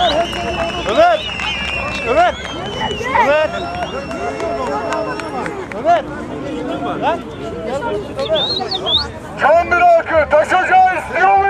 Ömer! Ömer! Ömer! Ömer! Lan! Gel Ömer! Çamlırakı taşacağız diyor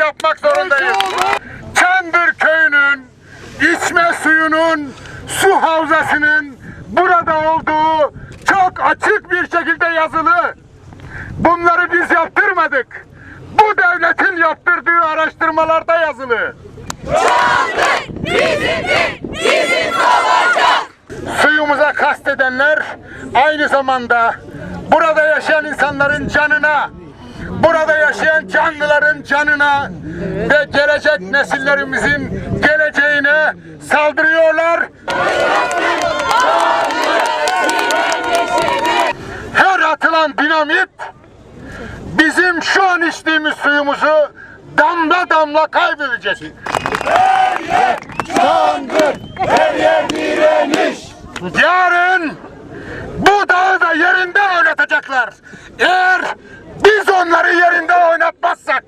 yapmak zorundayız. Çandır köyünün içme suyunun su havzasının burada olduğu çok açık bir şekilde yazılı. Bunları biz yaptırmadık. Bu devletin yaptırdığı araştırmalarda yazılı. Suyumuza kastedenler aynı zamanda burada yaşayan insanların canına, burada yaşayan canlıların canına ve gelecek nesillerimizin geleceğine saldırıyorlar. Her atılan dinamit bizim şu an içtiğimiz suyumuzu damla damla kaybedecek. Yarın bu dağı da yerinde oynatacaklar. Eğer onları yerinde oynatmazsak.